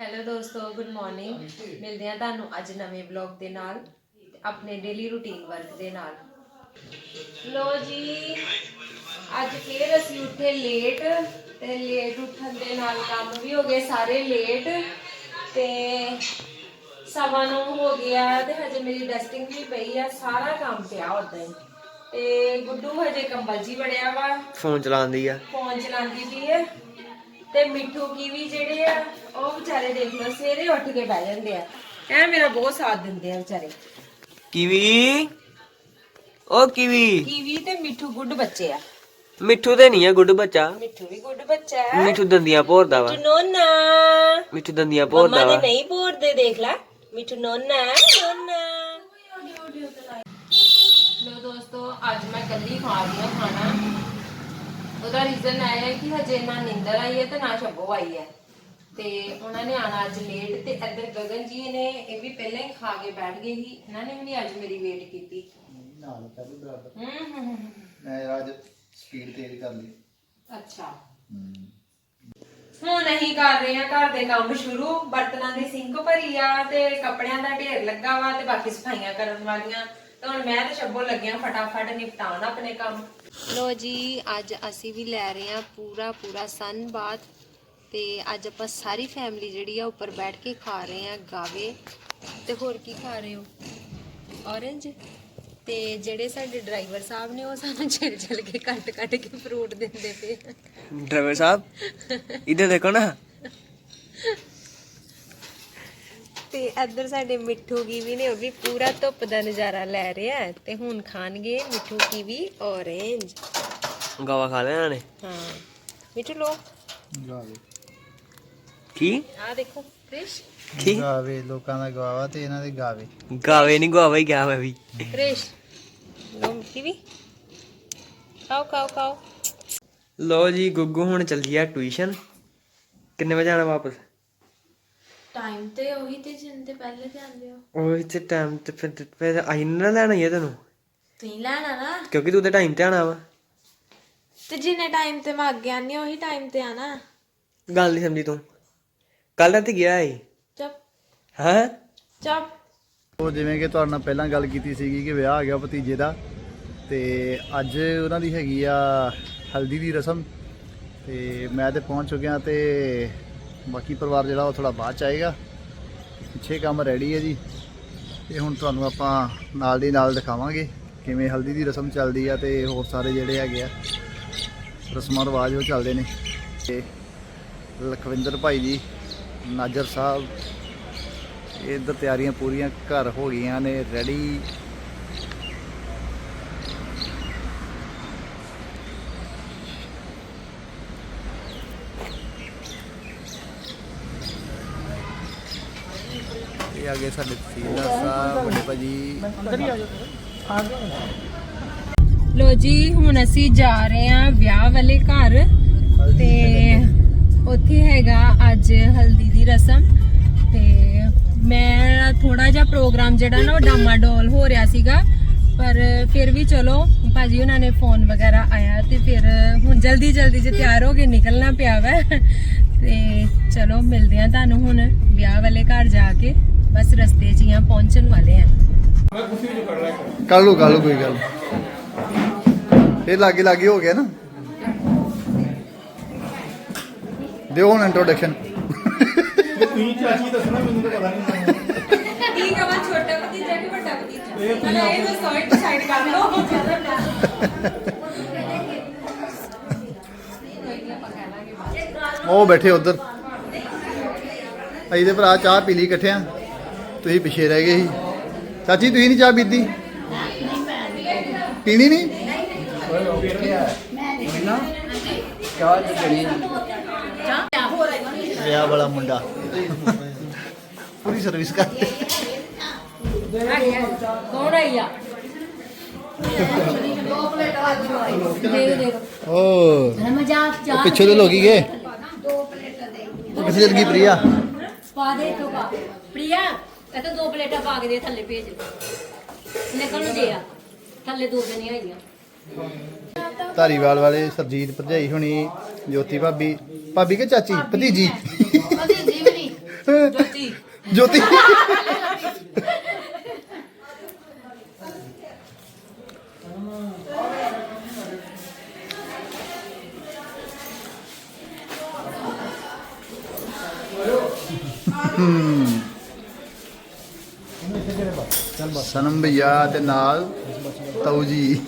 Hello ਦੋਸਤੋ good morning ਮਿਲਦੇ ਹਾਂ ਤੁਹਾਨੂੰ ਅੱਜ ਨਵੇਂ ਵਲੌਗ ਦੇ ਨਾਲ ਆਪਣੇ ਡੇਲੀ ਰੂਟੀਨ ਵਰਕ ਦੇ ਨਾਲ। ਲੋ ਜੀ ਅੱਜ ਫੇਰ ਅਸੀਂ ਉੱਠੇ ਲੇਟ ਤੇ ਲੇਟ ਉੱਠਣ ਦੇ ਨਾਲ ਕੰਮ ਵੀ ਹੋ ਗਏ ਸਾਰੇ ਲੇਟ ਤੇ ਸਵਾ ਨੂੰ ਹੋ ਗਿਆ ਤੇ ਹਜੇ ਮੇਰੀ ਡਸਟਿੰਗ ਵੀ ਪਈ ਆ ਸਾਰਾ ਕੰਮ ਪਿਆ ਉਦਾਂ ਹੀ। ਤੇ ਗੁੱਡੂ ਹਜੇ ਕੰਬਲ ਜੀ ਬੜਿਆ ਵਾ। ਫੋਨ ਚਲਾਉਂਦੀ ਆ। ਫੋਨ ਚਲਾਉਂਦੀ ਪਈ ਹੈ ਤੇ ਮਿੱਠੂ ਕੀਵੀ ਜਿਹੜੇ ਆ ਉਹ ਵਿਚਾਰੇ ਦੇਖ ਲਓ ਸਵੇਰੇ ਉੱਠ ਕੇ ਬਹਿ ਜਾਂਦੇ ਆ। ਇਹ ਮੇਰਾ ਬਹੁਤ ਸਾਥ ਦਿੰਦੇ ਆ ਵਿਚਾਰੇ। ਕਿਵੀ? ਓ ਕਿਵੀ। ਕੀਵੀ ਤੇ ਮਿੱਠੂ ਗੁੱਡ ਬੱਚੇ ਆ। ਮਿੱਠੂ ਤੇ ਨਹੀਂ ਆ ਗੁੱਡ ਬੱਚਾ। ਮਿੱਠੂ ਵੀ ਗੁੱਡ ਬੱਚਾ ਹੈ। ਮਿੱਠੂ ਦੰਦੀਆਂ ਭੋਰਦਾ ਵਾ। ਨੋਨਾ ਮਿੱਠੂ ਦੰਦੀਆਂ ਮੰਮਾ ਭੋਰਦਾ ਨੇ ਵਾ ਨਹੀਂ ਬੋਰਦੇ ਦੇਖ ਲੈ। ਮਿੱਠੂ ਨੋਨਾ ਨੋਨਾ। ਲੋ ਦੋਸਤੋ ਅੱਜ ਮੈਂ ਕੱਲੀ ਖਾ ਰਹੀ ਹਾਂ ਖਾਣਾ। ਉਹਦਾ ਰੀਜ਼ਨ ਇਹ ਹੈ ਕਿ ਹਜੇ ਨਾ ਨਿੰਦਰ ਆਈ ਹੈ ਤੇ ਨਾ ਸ਼ੱਬੋ ਆਈ ਹੈ। ਤੇ ਉਹਨਾਂ ਨੇ ਆਣਾ ਅੱਜ ਲੇਟ ਤੇ ਇੱਧਰ ਗਗਨ ਜੀ ਨੇ ਇਹ ਵੀ ਪਹਿਲਾਂ ਹੀ ਖਾ ਕੇ ਬੈਠ ਗਏ ਸੀ। ਇਹਨਾਂ ਨੇ ਵੀ ਨਹੀਂ ਅੱਜ ਮੇਰੀ ਵੇਟ ਕੀਤੀ। ਨਾਲ ਕਰੀ ਬਰਾਬਰ। ਹੂੰ ਹੂੰ ਮੈਂ ਅੱਜ ਸਪੀਡ ਤੇਜ਼ ਕਰ ਲਈ। ਅੱਛਾ। ਹੁਣ ਅਸੀਂ ਕਰ ਰਹੇ ਹਾਂ ਘਰ ਦੇ ਕੰਮ ਸ਼ੁਰੂ। ਬਰਤਨਾਂ ਦੀ ਸਿੰਕ ਭਰੀ ਆ ਤੇ ਕੱਪੜਿਆਂ ਦਾ ਢੇਰ ਲੱਗਾ ਵਾ ਤੇ ਬਾਕੀ ਸਫਾਈਆਂ ਕਰਨ ਵਾਲੀਆਂ। ਤੇ ਹੁਣ ਮੈਂ ਤੇ ਸ਼ੱਬੋ ਲੱਗਿਆ ਫਟਾਫਟ ਨਿਪਟਾਉਣ ਆਪਣੇ ਕੰਮ। ਲੋ ਜੀ, ਅੱਜ ਅਸੀਂ ਵੀ ਲੈ ਰਹੇ ਹਾਂ ਪੂਰਾ ਪੂਰਾ ਸਨ ਬਾਤ ਤੇ ਅੱਜ ਆਪਾਂ ਸਾਰੀ ਫੈਮਿਲੀ ਜਿਹੜੀ ਆ ਉੱਪਰ ਬੈਠ ਕੇ ਖਾ ਰਹੇ ਹਾਂ ਗਾਵੇ। ਤੇ ਹੋਰ ਕੀ ਖਾ ਰਹੇ ਹੋ? ਔਰੰਜ ਤੇ ਜਿਹੜੇ ਸਾਡੇ ਡਰਾਈਵਰ ਸਾਹਿਬ ਨੇ ਉਹ ਸਾਨੂੰ ਛਿਲ ਛਿਲ ਕੇ ਕੱਟ ਕੱਟ ਕੇ ਫਰੂਟ ਦਿੰਦੇ ਪਏ ਡਰਾਈਵਰ ਸਾਹਿਬ ਇਧਰ ਦੇਖੋ ਨਾ। ਤੇ ਇੱਧਰ ਸਾਡੇ ਮਿੱਠੂ ਕੀਵੀ ਨੇ ਉਹ ਵੀ ਪੂਰਾ ਧੁੱਪ ਦਾ ਨਜ਼ਾਰਾ ਲੈ ਰਿਹਾ ਹੈ ਤੇ ਹੁਣ ਖਾਣਗੇ ਮਿੱਠੂ ਕੀਵੀ ਔਰੇਂਜ ਗਾਵਾ ਖਾ ਲੈਣਾ ਨੇ? ਹਾਂ। ਮਿੱਠੂ ਲੋ ਗਾਵੇ। ਕੀ? ਆ ਦੇਖੋ ਕ੍ਰਿਸ਼ ਕੀ? ਗਾਵੇ ਲੋਕਾਂ ਦਾ ਗਾਵਾ ਤੇ ਇਹਨਾਂ ਦੇ ਗਾਵੇ। ਗਾਵੇ ਨਹੀਂ ਗਾਵਾ ਹੀ ਗਿਆ ਮੈਂ ਵੀ। ਕ੍ਰਿਸ਼ ਲੋ ਕੀਵੀ। ਖਾਓ ਖਾਓ ਖਾਓ। ਲੋ ਜੀ ਗੁੱਗੂ ਹੁਣ ਚੱਲੀ ਆ ਟਿਊਸ਼ਨ। ਕਿੰਨੇ ਵਜੇ ਆਣਾ ਵਾਪਸ? ਟਾਈਮ ਤੇ ਉਹੀ ਤੇ ਜਿੰਦੇ ਪਹਿਲੇ ਤੇ ਆਂਦੇ ਹੋ ਉਹ ਇੱਥੇ ਟਾਈਮ ਤੇ ਫਿਰ ਫਿਰ ਆਈ ਨਾ ਲੈਣਾ ਹੀ ਆ ਤੈਨੂੰ। ਤੁਸੀਂ ਲੈਣਾ ਨਾ। ਕਿਉਂਕਿ ਤੂੰ ਤੇ ਟਾਈਮ ਤੇ ਆਣਾ ਵਾ। ਤੇ ਜਿੰਨੇ ਟਾਈਮ ਤੇ ਮੈਂ ਅੱਗੇ ਆਨੀ ਉਹੀ ਟਾਈਮ ਤੇ ਆਣਾ ਗੱਲ ਨਹੀਂ ਸਮਝੀ ਤੂੰ। ਕੱਲ ਰਾਤੀ ਗਿਆ ਏ। ਚੁੱਪ। ਹਾਂ? ਚੁੱਪ। ਉਹ ਜਿਵੇਂ ਕਿ ਤੁਹਾਡੇ ਨਾਲ ਪਹਿਲਾਂ ਗੱਲ ਕੀਤੀ ਸੀਗੀ ਕਿ ਵਿਆਹ ਆ ਗਿਆ ਭਤੀਜੇ ਦਾ। ਤੇ ਅੱਜ ਉਹਨਾਂ ਦੀ ਹੈਗੀ ਆ ਹਲਦੀ ਦੀ ਰਸਮ। ਤੇ ਮੈਂ ਤੇ ਪਹੁੰਚ ਚੁੱਕਿਆ ਤੇ ਬਾਕੀ ਪਰਿਵਾਰ ਜਿਹੜਾ ਉਹ ਥੋੜਾ ਬਾਅਦ ਚ ਆਏਗਾ। ਪਿੱਛੇ ਕੰਮ ਰੈਡੀ ਹੈ ਜੀ। ਤੇ ਹੁਣ ਤੁਹਾਨੂੰ ਆਪਾਂ ਨਾਲ ਦੀ ਨਾਲ ਦਿਖਾਵਾਂਗੇ ਕਿਵੇਂ ਹਲਦੀ ਦੀ ਰਸਮ ਚੱਲਦੀ ਆ ਤੇ ਹੋਰ ਸਾਰੇ ਜਿਹੜੇ ਹੈਗੇ ਆ, ਰਸਮਾਂ ਰਿਵਾਜ ਉਹ ਚੱਲਦੇ ਨੇ। ਤੇ ਲਖਵਿੰਦਰ ਭਾਈ ਜੀ, ਨਾਜਰ ਸਾਹਿਬ ਇੱਧਰ ਤਿਆਰੀਆਂ ਪੂਰੀਆਂ ਘਰ ਹੋ ਗਈਆਂ ਨੇ ਰੈਡੀ ਇਹ ਆ ਗਏ ਸਾਡੇ ਤਹਿਸੀਲਦਾਰ ਸਾਹਿਬ, ਵੱਡੇ ਭਾਜੀ। ਲੋ ਜੀ, ਹੁਣ ਅਸੀਂ ਜਾ ਰਹੇ ਹਾਂ ਵਿਆਹ ਵਾਲੇ ਘਰ ਤੇ ਉੱਥੇ ਹੈਗਾ ਅੱਜ ਹਲਦੀ ਦੀ ਰਸਮ ਤੇ ਮੈਂ ਥੋੜਾ ਜਿਹਾ ਪ੍ਰੋਗਰਾਮ ਜਿਹੜਾ ਨਾ ਉਹ ਡਾਮਾਡੋਲ ਹੋ ਰਿਹਾ ਸੀਗਾ, ਪਰ ਫਿਰ ਵੀ ਚਲੋ, ਭਾਜੀ ਉਹਨਾਂ ਨੇ ਫੋਨ ਵਗੈਰਾ ਆਇਆ ਤੇ ਫਿਰ ਹੁਣ ਜਲਦੀ ਜਲਦੀ ਜੇ ਤਿਆਰ ਹੋ ਕੇ ਨਿਕਲਣਾ ਪਿਆ ਵਾ ਤੇ ਚਲੋ ਮਿਲਦੇ ਆ ਤੁਹਾਨੂੰ ਹੁਣ ਵਿਆਹ ਵਾਲੇ ਘਰ ਜਾ ਕੇ। ਬਸ ਰਸਤੇ 'ਚ ਹੀ ਆ ਪਹੁੰਚਣ ਵਾਲੇ ਆ ਕਰ ਲਓ ਕਰ ਲਓ ਕੋਈ ਗੱਲ ਇਹ ਲਾਗੇ ਲਾਗੇ ਹੋ ਗਿਆ ਨਾ ਦਿਓ ਹੁਣ ਇੰਟਰੋਡਕਸ਼ਨ ਠੀਕ ਆ ਵਾ ਛੋਟਾ ਭਤੀਜਾ ਕਿ ਵੱਡਾ ਭਤੀਜਾ ਇਹ ਇਹ ਦੱਸੋ ਇਹ ਡਿਸਾਈਡ ਕਰ ਲਓ ਉਹ ਬੈਠੇ ਉਧਰ ਅਸੀਂ ਤੇ ਭਰਾ ਚਾਹ ਪੀ ਲਈ ਇਕੱਠਿਆਂ ਤੁਸੀਂ ਪਿੱਛੇ ਰਹਿ ਗਏ ਸੀ। ਚਾਚੀ ਤੁਸੀਂ ਨਹੀਂ ਚਾਹ ਪੀਤੀ? ਪੀਣੀ ਨਹੀਂ? ਵਿਆਹ ਵਾਲਾ ਮੁੰਡਾ। ਪੂਰੀ ਸਰਵਿਸ ਕਰਦੇ ਕੌਣ ਆਈ ਆ ਦੇਖ ਦੇਖ ਓ ਮਜ਼ਾਕ ਉਹ ਪਿੱਛੇ ਦੇ ਲੋਕੀ ਗਏ? ਉਹ ਕਿੱਥੇ ਚਲ ਗਈ ਪ੍ਰਿਆ? ਪਾ ਦੇ ਤੋ ਪਾ ਪ੍ਰਿਆ ਤਾਂ ਦੋ ਪਲੇਟਾਂ ਪਾ ਕੇ ਦੇ ਥੱਲੇ ਭੇਜ ਨਿਕਲ ਨੂੰ ਦੇ ਆ। ਥੱਲੇ ਦੋ ਜਣੀਆਂ ਹੈਗੀਆਂ। ਧਾਰੀਵਾਲ ਵਾਲੇ ਸਰਜੀਤ ਭਰਜਾਈ ਹੁਣੀ ਜੋਤੀ ਭਾਬੀ। ਭਾਬੀ ਕੇ ਚਾਚੀ? ਭਤੀਜੀ? ਜੋਤੀ। ਜੋਤੀ। ਸਨਮ ਭਈਆ ਤੇ ਨਾਲ ਤਾਊ ਜੀ।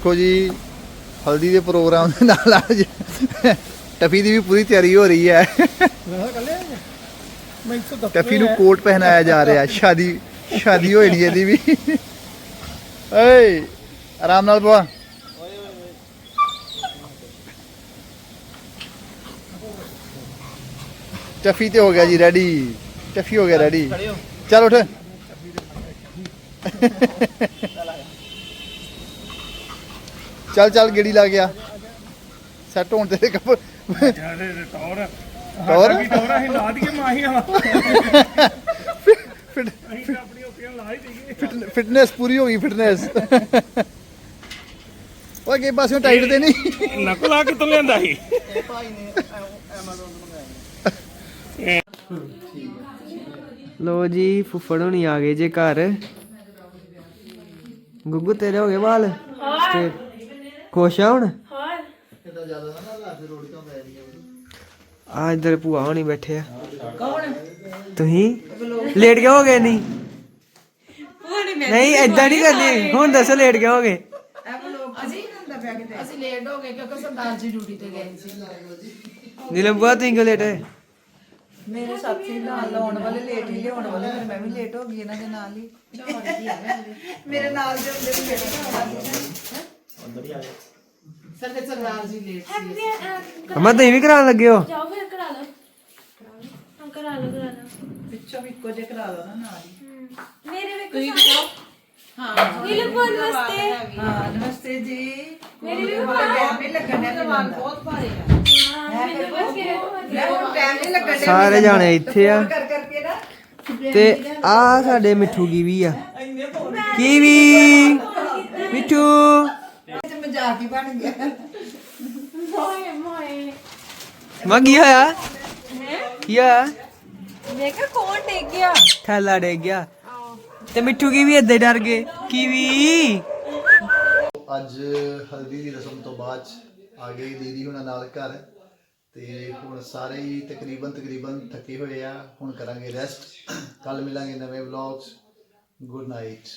ਦੇਖੋ ਜੀ, ਹਲਦੀ ਦੇ ਪ੍ਰੋਗਰਾਮ ਦੇ ਨਾਲ ਅੱਜ ਟਫੀ ਦੀ ਵੀ ਪੂਰੀ ਤਿਆਰੀ ਹੋ ਰਹੀ ਹੈ। ਟਫੀ ਨੂੰ ਕੋਟ ਪਹਿਨਾਇਆ ਜਾ ਰਿਹਾ, ਸ਼ਾਦੀ ਸ਼ਾਦੀ ਹੋਈ ਨਹੀਂ ਇਹਦੀ ਵੀ। ਏ ਆਰਾਮ ਨਾਲ ਬਵਾ ਟਫੀ ਤੇ ਹੋ ਗਿਆ ਜੀ ਰੈਡੀ ਟਫੀ ਹੋ ਗਿਆ ਰੈਡੀ ਚੱਲ ਉੱਠ। ਚੱਲ ਚੱਲ ਗੇੜੀ ਲਾ ਗਿਆ। ਸੈੱਟ ਹੋਣ ਤੇ ਕੱਪ ਟੌਰ ਟੌਰ? ਵੀ ਟੌਰ ਅਸੀਂ ਲਾ ਦਈਏ ਮਾਹੀਆਂ ਵਾ ਫਿਟ ਅਸੀਂ ਤਾਂ ਆਪਣੀ ਓਪੀਆਂ ਲਾ ਹੀ ਦਈਏ। ਫਿਟਨੈਸ ਪੂਰੀ ਹੋ ਗਈ ਫਿਟਨੈਸ। ਉਹ ਅੱਗੇ ਪਾਸਿਓਂ ਟਾਈਟ ਤੇ ਨਹੀਂ। ਨਕਲ ਆ ਕਿੱਥੋਂ ਲਿਆਂਦਾ ਸੀ? ਲੋ ਜੀ ਫੁੱਫੜ ਹੁਣੀ ਆ ਗਏ ਜੇ ਘਰ। ਗੁੱਗੂ ਤੇਰੇ ਹੋ ਗਏ ਵਾਲ? ਤੇ ਖੁਸ਼ ਆ ਹੁਣ? ਆ ਇਧਰ ਭੂਆ ਹੋਣੀ ਬੈਠੇ ਆ। ਕੌਣ? ਤੁਸੀਂ? ਲੇਟ ਕਿਉਂ ਹੋ ਗਏ ਨਹੀਂ ਨਹੀਂ ਏਦਾਂ ਨਹੀਂ ਕਰਨੀ। ਹੁਣ ਦੱਸੋ ਲੇਟ ਕਿਉਂ ਹੋ ਗਏ? ਅਸੀਂ ਲੇਟ ਹੋ ਗਏ ਕਿਉਂਕਿ ਸਰਦਾਰ ਜੀ ਡਿਊਟੀ ਤੇ ਗਏ ਸੀ। ਨੀਲਮ ਬੁਆ ਤੁਸੀਂ ਕਿਉਂ ਲੇਟ ਹੋਏ? ਮੇਰੇ ਸਾਥੀ ਨਾਲ ਲਾਉਣ ਵਾਲੇ ਲੇਟ ਹੀ ਲਿਆਉਣ ਵਾਲੇ ਫਿਰ ਮੈਂ ਵੀ ਲੇਟ ਹੋ ਗਈ ਇਹਨਾਂ ਦੇ ਨਾਲ ਹੀ। ਮੇਰੇ। ਨਾਲ ਦੇ ਹੁੰਦੇ ਵੀ ਲੇਟ ਸਾਡੇ ਸਰਦਾਰ ਜੀ ਲੇਟ ਸੀ। ਅਮਾ ਤੁਸੀਂ ਵੀ ਕਰਾਉਣ ਲੱਗੇ ਹੋ? ਜਾਓ ਫਿਰ ਕਰਾ ਲਓ। ਹਾਂ ਕਰਾ ਲਓ ਕਰਾ ਲਓ। ਪਿੱਛੋਂ ਵੀ ਇੱਕੋ ਜਿਹਾ ਕਰਾ ਲਓ ਨਾ ਨਾਲ ਹੀ। ਮੇਰੇ ਵੇਖੋ ਤੁਸੀਂ ਕਰਾਓ ਹਾਂ ਇਹ ਲੋਕ ਬੋਲ ਵਾਸਤੇ ਹਾਂ ਨਮਸਤੇ ਜੀ। ਮੇਰੇ ਵੀ ਟਾਈਮ ਨਹੀਂ ਲੱਗਣ ਡਿਆ ਮਿਲਣ ਦਾ ਬਹੁਤ ਭਾਰੇ ਆ ਮੈਨੂੰ ਬਸ ਕਿਹੜੇ ਹੁਣ ਟਾਈਮ ਨਹੀਂ ਲੱਗਣ ਡਿਆ। ਸਾਰੇ ਜਾਣੇ ਇੱਥੇ ਆ। ਕਰ ਕਰਕੇ ਨਾ। ਤੇ ਆ ਸਾਡੇ ਮਿੱਠੂ ਕੀ ਵੀ ਆ ਕੀਵੀ। ਮਿੱਠੂ। ਤੇ ਮਜ਼ਾਕ ਹੀ ਬਣ ਗਿਆ। ਮੋਏ ਮੋਏ। ਮਾ ਕੀ ਹੋਇਆ? ਕੀ ਹੋਇਆ? ਮੈਂ ਕਿਹਾ ਕੌਣ ਡਿੱਗ ਗਿਆ? ਥੈਲਾ ਡੇ ਗਿਆ। ਤੇ ਮਿੱਠੂ ਕੀ ਵੀ ਹੀ ਡਰ ਗਏ? ਕੀਵੀ ਅੱਜ ਹਲਦੀ ਦੀ ਰਸਮ ਤੋਂ ਬਾਅਦ ਆ ਗਈ ਦੀਦੀ ਹੁਣਾਂ ਨਾਲ ਘਰ। ਤੇ ਹੁਣ ਸਾਰੇ ਹੀ ਤਕਰੀਬਨ ਤਕਰੀਬਨ ਥੱਕੇ ਹੋਏ ਆ। ਹੁਣ ਕਰਾਂਗੇ ਰੈਸਟ ਕੱਲ ਮਿਲਾਂਗੇ ਨਵੇਂ ਵਲੌਗਸ ਗੁੱਡ ਨਾਈਟ